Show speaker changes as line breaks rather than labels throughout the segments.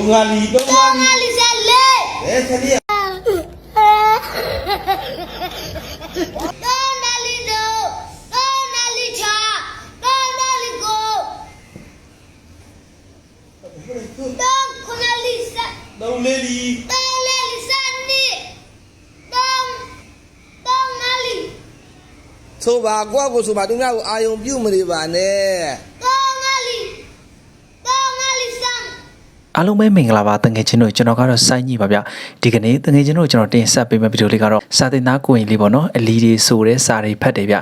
သုံးငါလီသုံးငါ
တော့
လီ
ငါလေးစားလေ
ဘယ်ခလေး
တော့နာလီတော့တော့နာလီချာတော့နာလီကိုတော့ခုနလီစား
သုံးလေးလီ
တော့လေလီစားနေတော့တော့နာလီ
ဆိုပါကိုယ့်ကိုဆိုပါသူများကိုအာယုံပြုတ်မနေပါနဲ့
တော့ငါလီတော့ငါလီစား
အားလုံးပဲမင်္ဂလာပါတငယ်ချင်းတို့ကျွန်တော်ကတော့စိုင်းကြီးပါဗျဒီကနေ့တငယ်ချင်းတို့ကျွန်တော်တင်ဆက်ပေးမယ့်ဗီဒီယိုလေးကတော့စာသင်သားကိုရင်လေးပေါ့နော်အလီတွေဆိုတဲ့စာတွေဖတ်တယ်ဗျ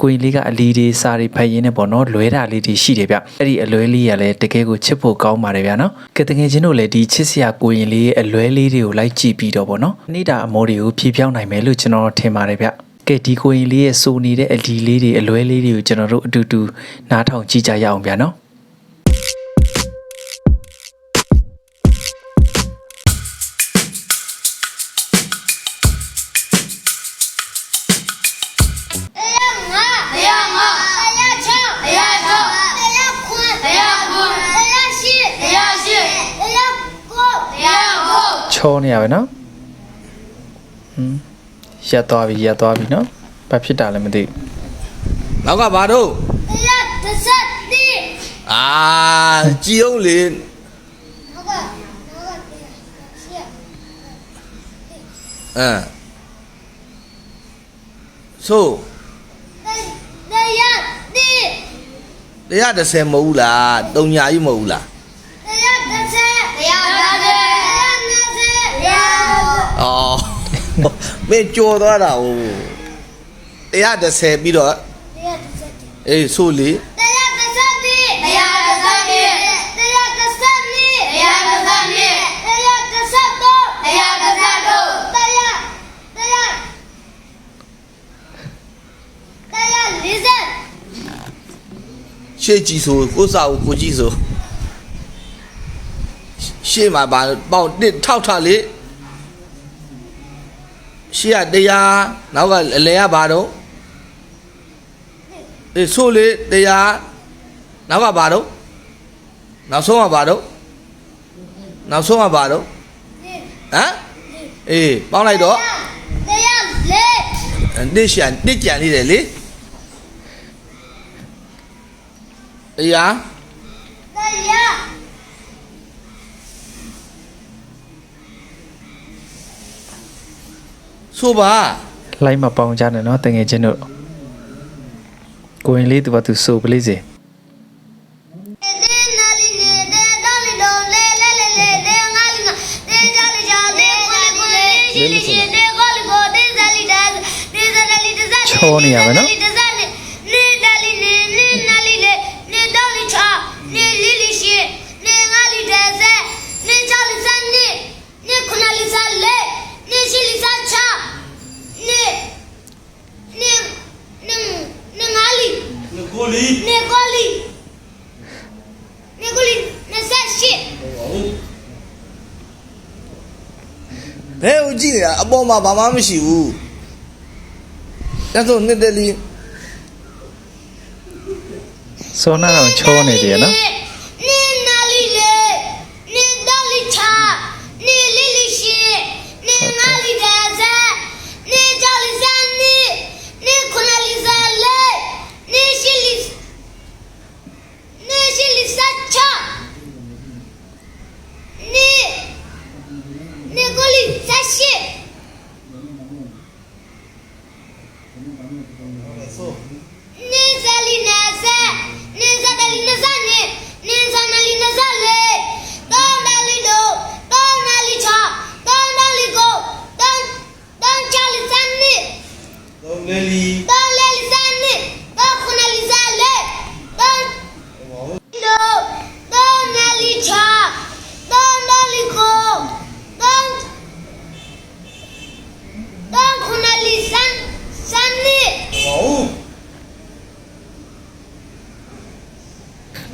ကိုရင်လေးကအလီတွေစာတွေဖတ်ရင်းနဲ့ပေါ့နော်လွဲတာလေးတွေရှိတယ်ဗျအဲ့ဒီအလွဲလေးရလဲတကယ်ကိုချစ်ဖို့ကောင်းပါတယ်ဗျနော်ကဲတငယ်ချင်းတို့လည်းဒီချစ်စရာကိုရင်လေးရဲ့အလွဲလေးတွေကိုလိုက်ကြည့်ပြီးတော့ပေါ့နော်နေတာအမောတွေကိုဖြည့်ပြောင်းနိုင်မယ်လို့ကျွန်တော်ထင်ပါတယ်ဗျကဲဒီကိုရင်လေးရဲ့စိုးနေတဲ့အလီလေးတွေအလွဲလေးတွေကိုကျွန်တော်တို့အတူတူနားထောင်ကြည့်ကြရအောင်ဗျနော်
ချောနေရ
ပဲနော်ဟွန်းရက်သွားပြီရက်သွားပြီနော်ဘာဖြစ်တာလဲမသိဘူး
နောက်ကဘာတော့
တရားတစ်ဆက်တည်း
အာကြည်အောင်လေ
ဟုတ်ကဲ့ဟုတ်ကဲ့ရှိ
အမ်ဆို
တရားတည်း
တရား30မဟုတ်ဘူးလားတုံညာကြီးမဟုတ်ဘူးလား မင်းကြော်သွားတာဟိုတရား30ပြီးတော့
တရားတစ်ဆက်
အေးဆိုလေ
တရားတစ်ဆက်တည်းတရားတစ်ဆက်တည်းတရားတစ်ဆက်တည်းတရားတစ်ဆက်တည်းတရားတစ်ဆက်တော့တရားတစ်ဆက်တော့တရားတရားတရားလေးဆက်
ရှေ့ကြည့်ဆိုကိုစာကိုကိုကြည့်ဆိုရှေ့မှာဘာပေါက်တစ်ထောက်ထားလေ ရှေ့ကတရားနောက်ကလလဲကဘာတော့အေးဆိုလေတရားနောက်ကဘာတော့နောက်ဆုံးကဘာတော့နောက်ဆုံးကဘာတော့ဟမ်အေးပေါင်းလိုက်တော့
တရားလေး
တစ်ရှန်တစ်ကြံလေးတယ်လေတရား
တရား
ဆိုပါ
လိုက်မပေါင်ကြနဲ့နော်တငယ်ချင်းတို့ကိုရင်လေးသူကသူစိုးပလေးစေ
တေနာလီနေတေတော်လီတော်လေလေလေလေတေငါလီငါတေကြလီကြတေကိုလီကိုလီရှိလီရှိတေကိုလီကိုတေဇလီဒါတေဇလီတေဇလီတေဇလီနေ
အပေါ်မှာဘာမှမရှိဘူးဒါဆိုနှစ်တလီ
စောနာတော့ချောနေတယ်ရနော်
နေ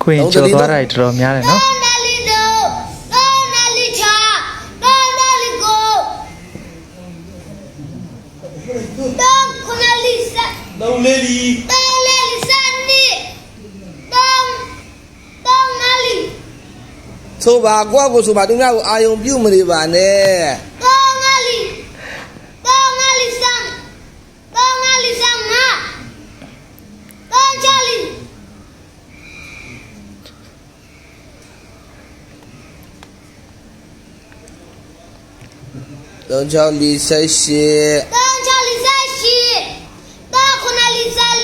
ကိုရင်ကြော်သွားတာတွေတော်တော်များတယ်နော်
လုံးလေး
လီတော့လေးလီစန်နီ
တော့တော့နာ
လီဆိုပါကွာကိုဆိုပါသူများကိုအာယုံပြုတ်မနေပါနဲ့
3648 3648တောင်းခု
နလေးစ
လ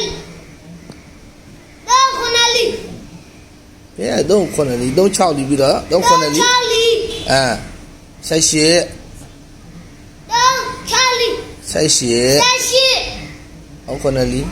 တောင်းခုနလေး
ဘယ်တော့ခုနလေး36လီပြီးတော့တောင်းခုနလေး
36လီ
အဲ68
တော
င်း6လီ
68 68ဟုတ်ခုနလေး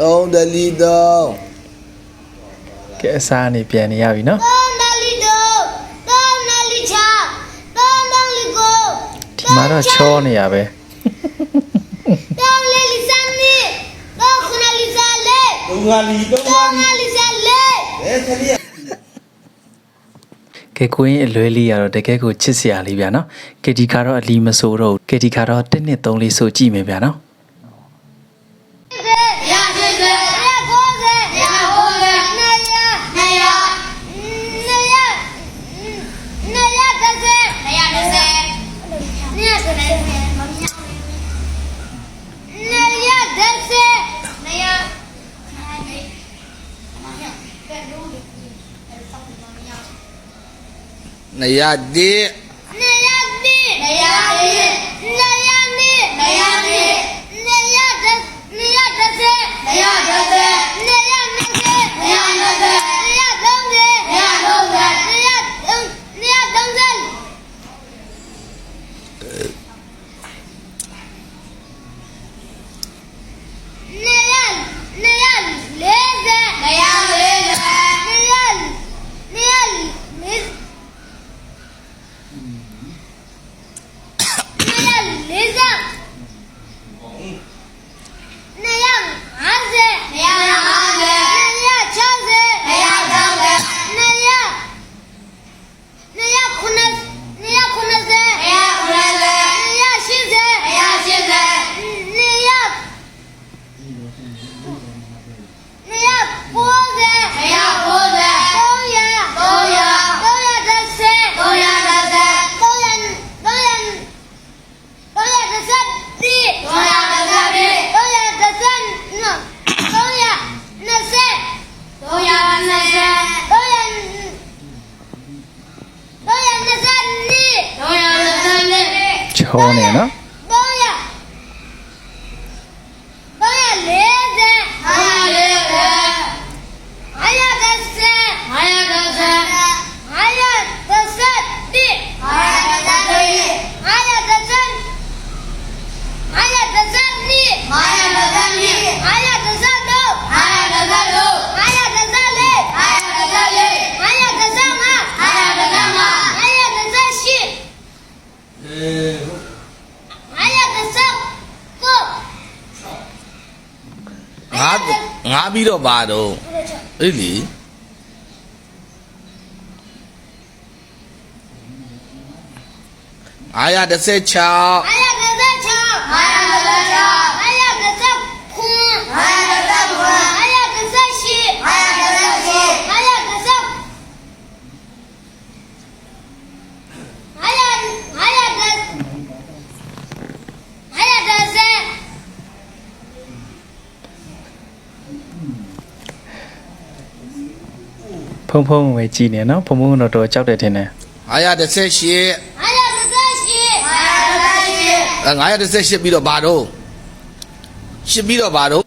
လုံး
တလီတော့ကဲ
အစားနေပြန်နေရပြီနော်ဒီမှာတော့ချောနေရပဲ
ငါလီတော့
ငါလီ
စားလေ
အဲခရီး
ကဲကိုင်းအလွဲလေးရတော့တကယ်ကိုချစ်စရာလေးဗျာနော်ကေဒီခါတော့အလီမဆိုးတော့ကေဒီခါတော့တစ်နှစ်သုံးလေးဆိုကြည့်မယ်ဗျာနော်
na yadi 方ね
えな。 ပြီးတော့ပါတော့အေးလေအာရ16
အာရ16အာရ16အာရ16အာရ16
ဖုံဖုံပဲကြည်နေနော်ဖုံဖုံတော့တော်ကြောက်တယ်ထင်တယ်
918
918 918ပြီးတော့ဘာတော့ရှစ်ပြီးတော့ဘာတော့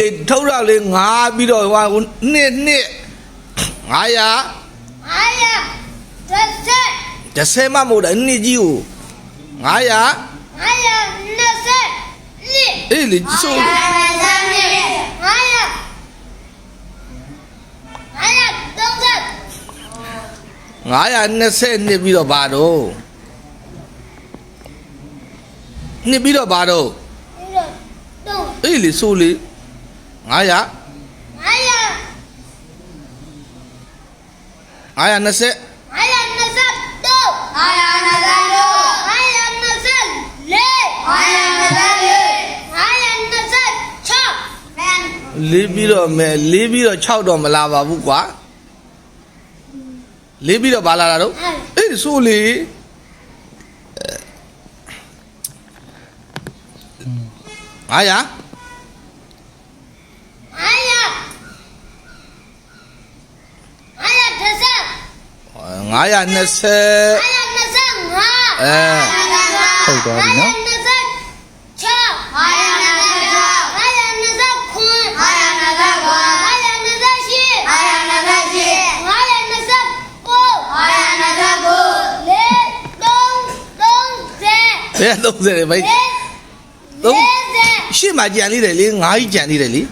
လေထုတ်တော့လေငါပြီးတော့ဟိုနှစ်နှစ်900
အာရတစ်ဆက်
တစ်ဆယ်မှမဟုတ်တာနှစ်ကြီးကို900
အာရနှစ်ဆက်နှစ်
အေးလေဆို
အာရအာရအာရသုံးဆက်
920နှစ်ပြီးတော့ဘာတော့နှစ်ပြီးတော့ဘာတော့
ပြီးတော့သုံး
အေးလေဆိုလေ 900
အာရ
920
အာရနှစ်ဆက်သုံးအာရနှစ်ဆက်သုံးအာရနှစ်ဆက်လေးအာရနှစ်ဆက်လေးအာရနှစ်ဆက်၆မန်
လေးပြီးတော့မယ်လေးပြီးတော့6တော့မလာပါဘူးကွာလေးပြီးတော့ဘာလာတာတော့အေးဆိုလေ900
အာရအာရ တစ်ဆက်
920
အာရနှစ်ဆက်ငါ
အဲ
ဟုတ်သွားပြီနော်
နှစ်ဆက်6အာရနှစ်ဆက်6အာရနှစ်ဆက်ခွန်းအာရနှစ်ဆက်ခွန်းအာရနှစ်ဆက်8အာရနှစ်ဆက်8အာရနှစ်ဆက်9အာရနှစ်ဆက်9လေ3 30
ဘယ်30လေဘိုက်သုံး
30
ရှေ့မှာကြံသေးတယ်လေ9ကြီးကြံသေးတယ်လေ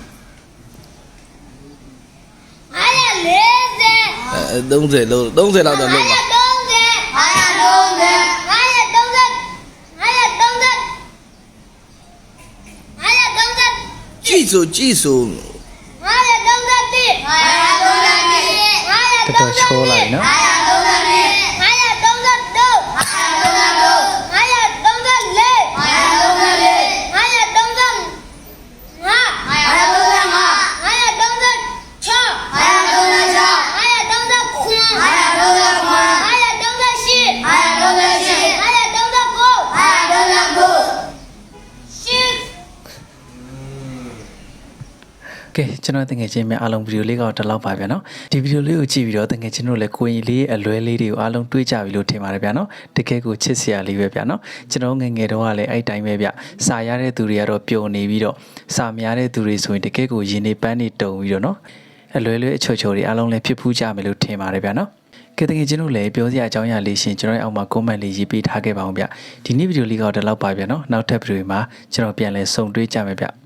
အာရ40
အဲ 30လို့30လောက်တော့လုံးပါ
30အာရ30အာရ30အာရ30အာရ30
ကြည့်ဆိုကြည့်ဆို
ငါရတုံးသက်တိငါရတုံးသက်တိငါရ
တော်တော်ချောလိုက်နော် တော်တကယ်ချင်းများအားလုံးဗီဒီယိုလေးကတော့ဒီလောက်ပါဗျာနော်ဒီဗီဒီယိုလေးကိုကြည့်ပြီးတော့တကယ်ချင်းတို့လည်းကိုရင်လေးရဲ့အလွဲလေးတွေကိုအားလုံးတွေးကြပြီလို့ထင်ပါတယ်ဗျာနော်တကယ်ကိုချစ်စရာလေးပဲဗျာနော်ကျွန်တော်ငယ်ငယ်တုန်းကလည်းအဲ့တိုင်းပဲဗျစာရတဲ့သူတွေကတော့ပျော်နေပြီးတော့စာမရတဲ့သူတွေဆိုရင်တကယ်ကိုရင်နေပန်းနေတုံပြီးတော့နော်အလွဲလွဲအချော်ချော်တွေအားလုံးလည်းဖြစ်ဖူးကြမယ်လို့ထင်ပါတယ်ဗျာနော်ကဲတကယ်ချင်းတို့လည်းပြောစရာအကြောင်းအရာလေးရှင်ကျွန်တော်ရဲ့အောက်မှာ comment လေးရေးပေးထားခဲ့ပါအောင်ဗျဒီနေ့ဗီဒီယိုလေးကတော့ဒီလောက်ပါဗျာနော်နောက်ထပ်ဗီဒီယိုမှာကျွန်တော်ပြန်လဲဆုံတွေ့ကြမယ်ဗျ